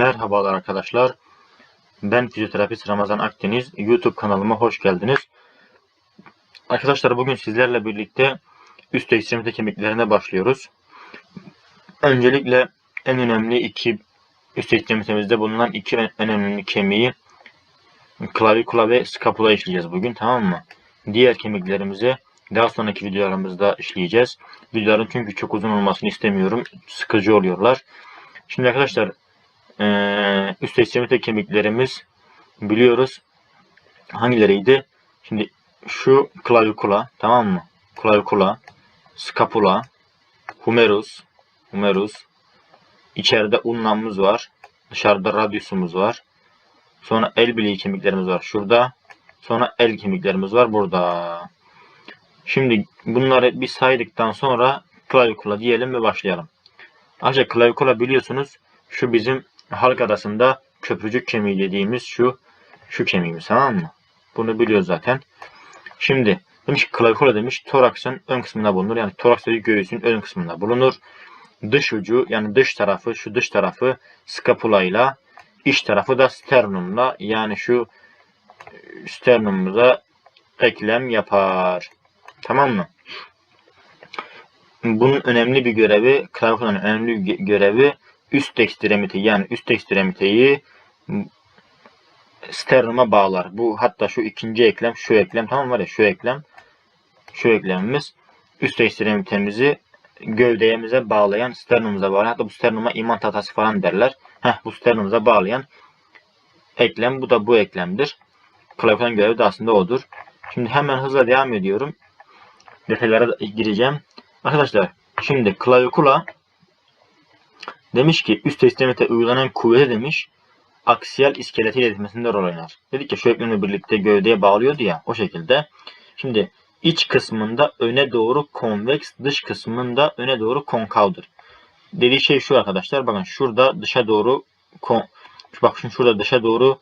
Merhabalar arkadaşlar. Ben fizyoterapist Ramazan Akdeniz. YouTube kanalıma hoş geldiniz. Arkadaşlar bugün sizlerle birlikte üst ekstremite kemiklerine başlıyoruz. Öncelikle en önemli iki üst ekstremitemizde bulunan iki en önemli kemiği klavikula ve scapula işleyeceğiz bugün tamam mı? Diğer kemiklerimizi daha sonraki videolarımızda işleyeceğiz. Videoların çünkü çok uzun olmasını istemiyorum. Sıkıcı oluyorlar. Şimdi arkadaşlar ee, üst ekstremite kemiklerimiz biliyoruz. Hangileriydi? Şimdi şu klavikula tamam mı? Klavikula, scapula, humerus, humerus. İçeride ulnamız var. Dışarıda radiusumuz var. Sonra el bileği kemiklerimiz var şurada. Sonra el kemiklerimiz var burada. Şimdi bunları bir saydıktan sonra klavikula diyelim ve başlayalım. Ancak klavikula biliyorsunuz şu bizim halk arasında köprücük kemiği dediğimiz şu şu kemiğimiz tamam mı? Bunu biliyoruz zaten. Şimdi demiş ki klavikula demiş toraksın ön kısmında bulunur. Yani toraks dediği göğüsün ön kısmında bulunur. Dış ucu yani dış tarafı şu dış tarafı skapula ile iç tarafı da sternumla yani şu sternumumuza eklem yapar. Tamam mı? Bunun önemli bir görevi, klavikulanın önemli bir görevi üst ekstremite yani üst ekstremiteyi sternuma bağlar. Bu hatta şu ikinci eklem, şu eklem tamam var ya şu eklem, şu eklemimiz üst ekstremitemizi gövdeyemize bağlayan, sternumuza bağlayan, hatta bu sternuma iman tatası falan derler. Heh, bu sternumuza bağlayan eklem, bu da bu eklemdir. Klavikulanın görevi de aslında odur. Şimdi hemen hızla devam ediyorum. Detaylara gireceğim. Arkadaşlar şimdi klavikula Demiş ki üst ekstremite uygulanan kuvvete demiş aksiyel iskeleti iletmesinde rol oynar. Dedik ya şu eklemle birlikte gövdeye bağlıyordu ya o şekilde. Şimdi iç kısmında öne doğru konveks, dış kısmında öne doğru konkavdır. Dediği şey şu arkadaşlar. Bakın şurada dışa doğru kon, bak şimdi şurada dışa doğru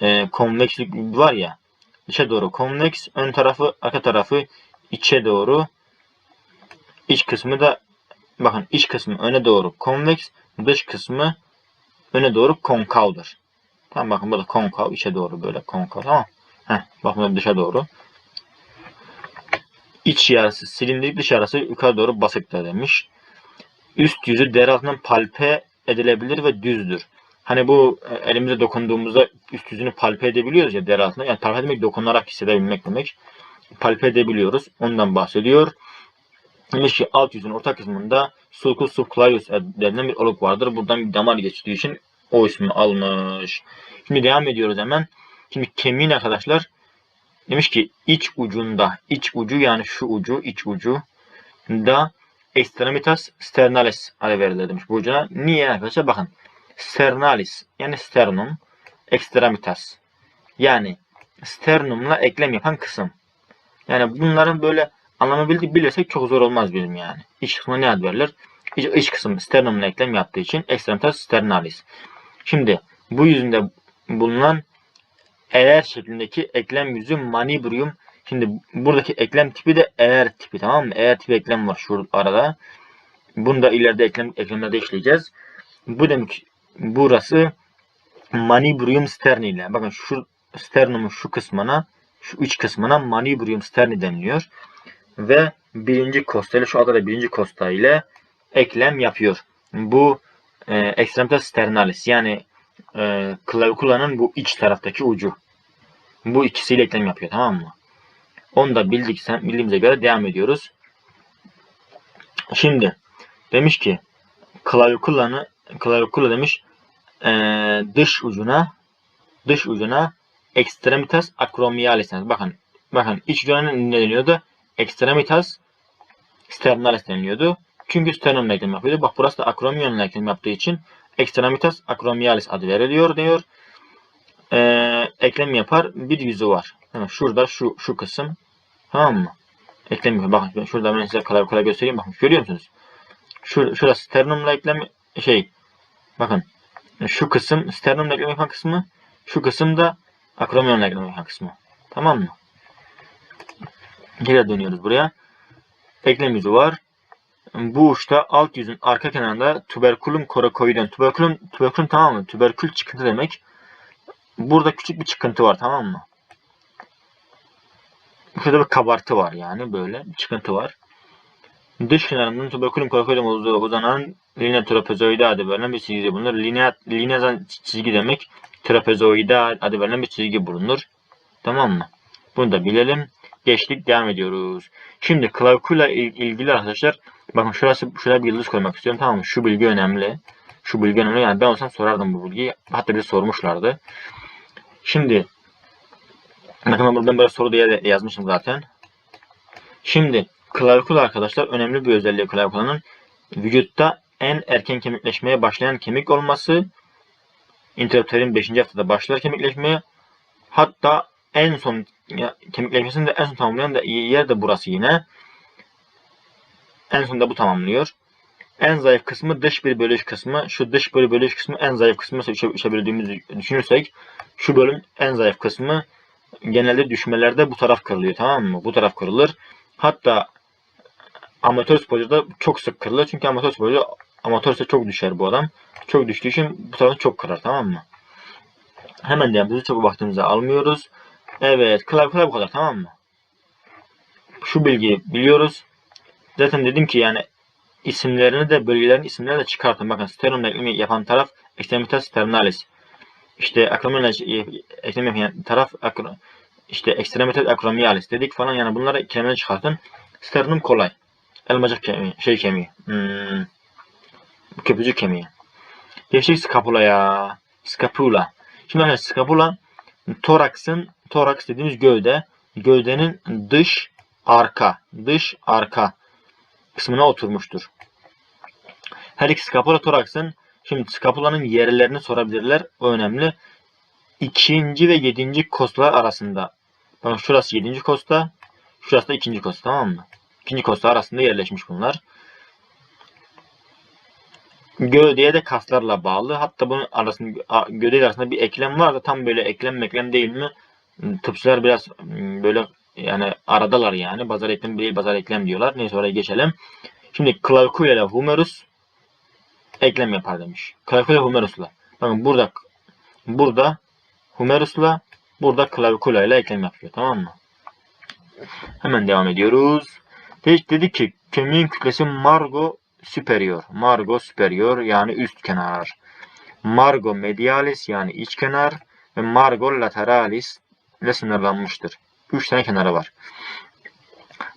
e, konvekslik var ya. Dışa doğru konveks, ön tarafı, arka tarafı içe doğru. iç kısmı da bakın iç kısmı öne doğru konveks, dış kısmı öne doğru konkavdır. Tamam bakın burada konkav içe doğru böyle konkav tamam. Heh, bakın burada dışa doğru. İç yarısı silindirik dış yarısı yukarı doğru basıktır demiş. Üst yüzü deri altından palpe edilebilir ve düzdür. Hani bu e, elimize dokunduğumuzda üst yüzünü palpe edebiliyoruz ya deri altında. Yani palpe demek dokunarak hissedebilmek demek. Palpe edebiliyoruz. Ondan bahsediyor. Demiş ki alt yüzün orta kısmında sulcus subclavius denilen bir oluk vardır. Buradan bir damar geçtiği için o ismi almış. Şimdi devam ediyoruz hemen. Şimdi kemiğin arkadaşlar demiş ki iç ucunda, iç ucu yani şu ucu, iç ucu da extremitas sternalis adı verilir demiş bu ucuna. Niye arkadaşlar? Bakın. Sternalis yani sternum, extremitas yani sternumla eklem yapan kısım. Yani bunların böyle Anlamı bildik bilirsek çok zor olmaz bizim yani. İç kısmına ne ad verilir? İç, iç kısım sternumla eklem yaptığı için extremitas sternalis. Şimdi bu yüzünde bulunan eğer şeklindeki eklem yüzü manibrium. Şimdi buradaki eklem tipi de eğer tipi tamam mı? Eğer tipi eklem var şu arada. Bunu da ileride eklem, eklemlerde işleyeceğiz. Bu demek burası manibrium sterni ile. Bakın şu sternumun şu kısmına şu iç kısmına manibrium sterni deniliyor ve birinci kosta şu altta da birinci kosta ile eklem yapıyor. Bu e, extremitas sternalis yani e, klavikula'nın bu iç taraftaki ucu. Bu ikisiyle eklem yapıyor tamam mı? Onu da bildik, bildiğimize göre devam ediyoruz. Şimdi demiş ki klavikula'nı klavikula demiş e, dış ucuna dış ucuna extremitas acromialis. Bakın bakın iç ucuna ne deniyordu? Extremitas sternalis deniliyordu. Çünkü sternum eklem yapıyordu. Bak burası da akromiyonla eklem yaptığı için extremitas acromialis adı veriliyor diyor. Ee, eklem yapar. Bir yüzü var. Hemen şurada şu şu kısım. Tamam mı? Eklem yapıyor. Bakın şurada ben size kolay kolay göstereyim. Bakın görüyor musunuz? Şur, şurası sternumla eklem şey. Bakın şu kısım sternumla eklem yapan kısmı. Şu kısım da akromiyonla eklem yapan kısmı. Tamam mı? Geri dönüyoruz buraya. Eklem yüzü var. Bu uçta alt yüzün arka kenarında tuberkulum korakoidon. Tuberkulum, tuberkulum tamam mı? Tuberkül çıkıntı demek. Burada küçük bir çıkıntı var tamam mı? Şurada bir kabartı var yani böyle bir çıkıntı var. Dış kenarından tuberkulum korakoidon olduğu uzanan linea trapezoide adı verilen bir çizgi bulunur. Linea, linea çizgi demek. Trapezoide adı verilen bir çizgi bulunur. Tamam mı? Bunu da bilelim. Geçtik devam ediyoruz. Şimdi klavikula il- ilgili arkadaşlar bakın şurası şuraya bir yıldız koymak istiyorum. Tamam mı? Şu bilgi önemli. Şu bilgi önemli. Yani ben olsam sorardım bu bilgiyi. Hatta bir sormuşlardı. Şimdi bakın buradan böyle soru diye yazmışım zaten. Şimdi klavikula arkadaşlar önemli bir özelliği klavikula'nın vücutta en erken kemikleşmeye başlayan kemik olması. İnteropterin 5. haftada başlar kemikleşmeye. Hatta en son ya, de en son tamamlayan da yer de burası yine. En sonunda bu tamamlıyor. En zayıf kısmı dış bir bölüş kısmı. Şu dış bir bölüş kısmı en zayıf kısmı böldüğümüzü düşünürsek şu bölüm en zayıf kısmı genelde düşmelerde bu taraf kırılıyor tamam mı? Bu taraf kırılır. Hatta amatör sporcuda çok sık kırılır. Çünkü amatör sporcu amatörse çok düşer bu adam. Çok düştüğü için bu tarafı çok kırar tamam mı? Hemen de bizi çok almıyoruz. Evet, klavikula bu kadar tamam mı? Şu bilgiyi biliyoruz. Zaten dedim ki yani isimlerini de bölgelerin isimlerini de çıkartın. Bakın sternum eklemi yapan taraf extremitas sternalis. İşte akromial eklem yapan taraf akro, işte extremitas acromialis dedik falan yani bunları kelimeleri çıkartın. Sternum kolay. Elmacık kemiği, şey kemiği. Hmm, köpücük kemiği. Geçtik scapula'ya. Scapula. Şimdi arkadaşlar scapula toraksın toraks dediğimiz gövde. Gövdenin dış arka, dış arka kısmına oturmuştur. Her iki scapula toraksın şimdi scapulanın yerlerini sorabilirler. O önemli. İkinci ve yedinci kostlar arasında. Bakın şurası yedinci kosta, şurası da ikinci kosta tamam mı? İkinci kosta arasında yerleşmiş bunlar. Gövdeye de kaslarla bağlı. Hatta bunun arasında gövde arasında bir eklem var da tam böyle eklem meklem değil mi? Tıpçılar biraz ım, böyle yani aradalar yani. Bazar eklem değil bazar eklem diyorlar. Neyse oraya geçelim. Şimdi klavikula ile humerus eklem yapar demiş. Klavikula humerusla. Bakın burada burada humerusla burada klavikula ile eklem yapıyor. Tamam mı? Hemen devam ediyoruz. Dedi, dedi ki kemiğin kütlesi margo superior. Margo superior yani üst kenar. Margo medialis yani iç kenar ve margo lateralis ile sınırlanmıştır. Üç tane kenarı var.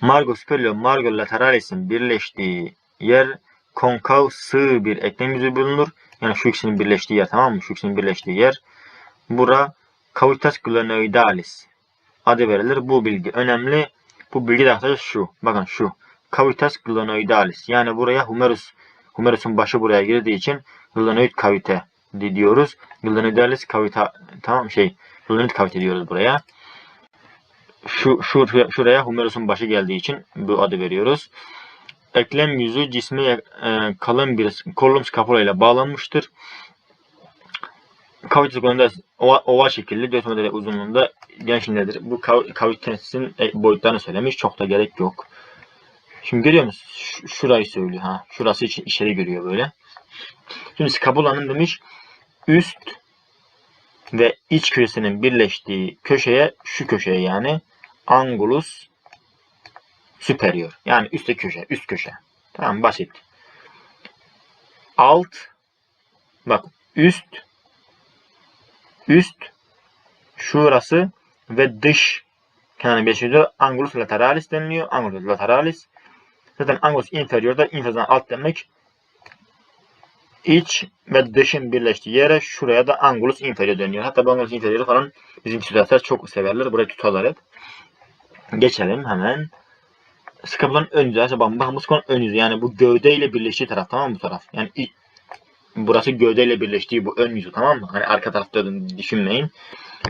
Margo superior, margo lateralis'in birleştiği yer konkav sığ bir eklem yüzü bulunur. Yani şu ikisinin birleştiği yer tamam mı? Şu ikisinin birleştiği yer. Bura cavitas glenoidalis adı verilir. Bu bilgi önemli. Bu bilgi de arkadaşlar şu. Bakın şu. Cavitas glenoidalis. Yani buraya humerus. Humerus'un başı buraya girdiği için glenoid kavite diyoruz. Glenoidalis kavita tamam şey. Glenoid kavite diyoruz buraya. Şu, şu şuraya humerus'un başı geldiği için bu adı veriyoruz. Eklem yüzü cisme e, kalın bir kolum scapula ile bağlanmıştır. Konuda ova, oval şekilli 4 metre uzunluğunda genişliğindedir. Bu kav, kavitesin e, boyutlarını söylemiş. Çok da gerek yok. Şimdi görüyor musunuz? Şurayı söylüyor. ha. Şurası için içeri görüyor böyle. Şimdi skapulanın demiş üst ve iç köşesinin birleştiği köşeye şu köşeye yani angulus superior. Yani üstte köşe, üst köşe. Tamam basit. Alt bak üst üst şurası ve dış kenarın birleşiyor. Angulus lateralis deniliyor. Angulus lateralis. Zaten angulus inferior da inferior'dan alt demek. İç ve dışın birleştiği yere şuraya da angulus inferior deniyor. Hatta bu angulus inferior falan bizim stüdyolar çok severler. Burayı tutarlar hep. Geçelim hemen. Skapulanın ön yüzü. Aslında bakın, bakın ön yüzü. Yani bu gövdeyle birleştiği taraf tamam mı bu taraf? Yani ilk, burası gövdeyle birleştiği bu ön yüzü tamam mı? Hani arka tarafta düşünmeyin.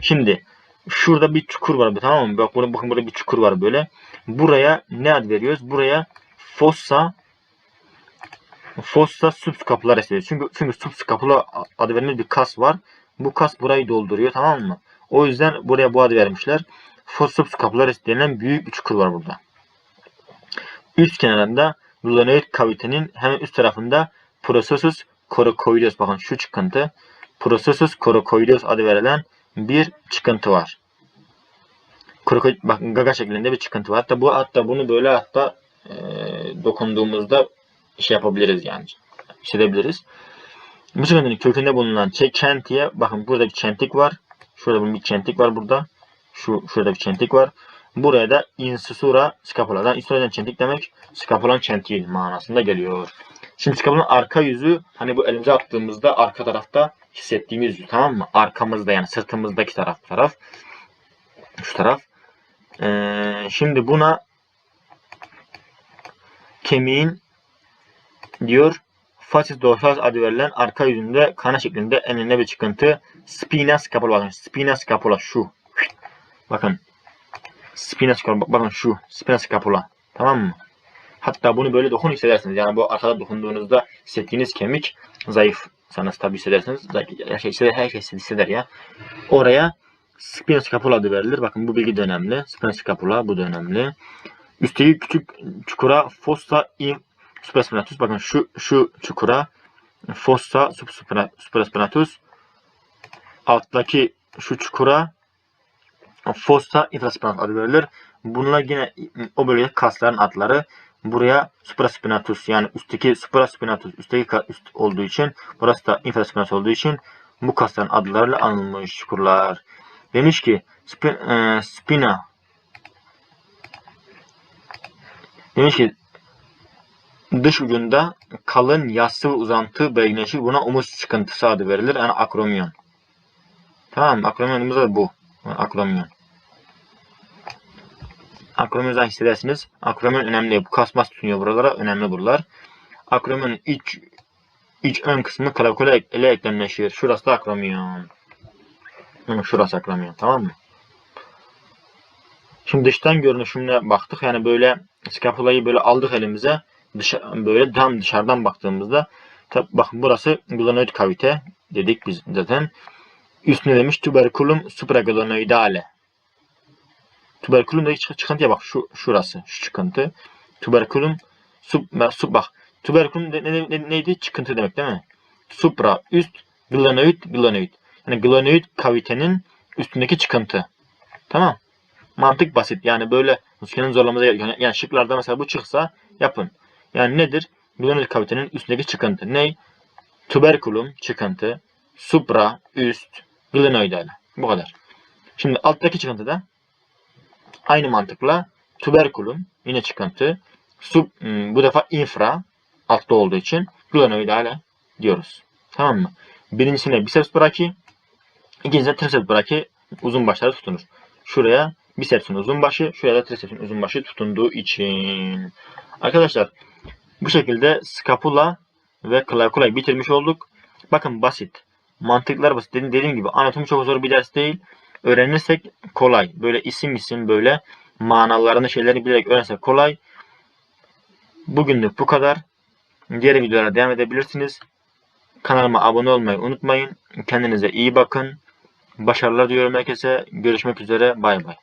Şimdi şurada bir çukur var tamam mı? Bak burada bakın burada bir çukur var böyle. Buraya ne ad veriyoruz? Buraya fossa fossa subscapularis diyoruz. Çünkü çünkü subscapula adı verilen bir kas var. Bu kas burayı dolduruyor tamam mı? O yüzden buraya bu adı vermişler. Fossa subscapularis denilen büyük bir çukur var burada. Üst kenarında glenoid kavitenin hemen üst tarafında processus coracoideus bakın şu çıkıntı processus coracoideus adı verilen bir çıkıntı var. Krokoid, bakın gaga şeklinde bir çıkıntı var. Hatta bu hatta bunu böyle hatta e, dokunduğumuzda şey yapabiliriz yani. Hissedebiliriz. Bu çıkıntının kökünde bulunan çe- çentiye bakın burada bir çentik var. Şurada bir çentik var burada. Şu şurada bir çentik var. Buraya da insusura scapuladan insusura çentik demek scapulan çentiği manasında geliyor. Şimdi scapulanın arka yüzü hani bu elimize attığımızda arka tarafta hissettiğimiz yüz tamam mı? Arkamızda yani sırtımızdaki taraf taraf. Şu taraf. Ee, şimdi buna kemiğin diyor facies dorsalis adı verilen arka yüzünde kana şeklinde enine bir çıkıntı. Spina scapula bakın. Spina scapula şu. Bakın. Spina scapula bakın şu. Spina scapula. Tamam mı? Hatta bunu böyle dokun hissedersiniz. Yani bu arkada dokunduğunuzda hissettiğiniz kemik zayıf. Sanız tabi hissedersiniz. Her şey hisseder, her şey hisseder ya. Oraya spina scapula adı verilir. Bakın bu bilgi de önemli. Spina scapula bu da önemli. Üstteki küçük çukura fossa supraspinatus. Bakın şu şu çukura fossa supra- supraspinatus. Alttaki şu çukura fossa infraspinatus adı verilir. Bunlar yine o bölgedeki kasların adları. Buraya supraspinatus yani üstteki supraspinatus üstteki üst olduğu için burası da infraspinatus olduğu için bu kasların adlarıyla anılmış çukurlar. Demiş ki spin, e, spina demiş ki dış ucunda kalın yassı uzantı belirginleşir. Buna omuz çıkıntısı adı verilir. Yani akromyon. Tamam mı? Akromyonumuz da bu. Yani akromyon. Akromyondan hissedersiniz. Akromyon önemli. Bu kasmas tutunuyor buralara. Önemli buralar. Akromyonun iç iç ön kısmı klavikula ile eklemleşir. Şurası da akromyon. Hı, Şurası akromyon. Tamam mı? Şimdi dıştan görünüşüne baktık. Yani böyle skapulayı böyle aldık elimize. Dışa, böyle tam dışarıdan baktığımızda tabi bakın burası glenoid kavite dedik biz zaten. Üstüne demiş tuberculum supraglenoidale. Tuberculum'daki çık- çıkıntıya bak şu şurası şu çıkıntı. Tuberculum sub, sub bak. Tuberculum ne, ne- ne- neydi? Çıkıntı demek değil mi? Supra üst glenoid glenoid. Yani glenoid kavitenin üstündeki çıkıntı. Tamam. Mantık basit. Yani böyle gerek yok. Yani şıklarda mesela bu çıksa yapın. Yani nedir? Glenoid kavitenin üstündeki çıkıntı. Ne? Tuberculum çıkıntı. Supra üst glenoidale. Bu kadar. Şimdi alttaki çıkıntı da aynı mantıkla tuberculum yine çıkıntı. Sub, hmm, bu defa infra altta olduğu için glenoidale diyoruz. Tamam mı? Birincisine biceps brachii, ikincisine triceps brachii uzun başları tutunur. Şuraya bicepsin uzun başı, şuraya da tricepsin uzun başı tutunduğu için. Arkadaşlar bu şekilde scapula ve claviculayı bitirmiş olduk. Bakın basit. Mantıklar basit. Dediğim, gibi anatomi çok zor bir ders değil. Öğrenirsek kolay. Böyle isim isim böyle manalarını şeyleri bilerek öğrenirsek kolay. Bugünlük bu kadar. Diğer videolara devam edebilirsiniz. Kanalıma abone olmayı unutmayın. Kendinize iyi bakın. Başarılar diliyorum herkese. Görüşmek üzere. Bay bay.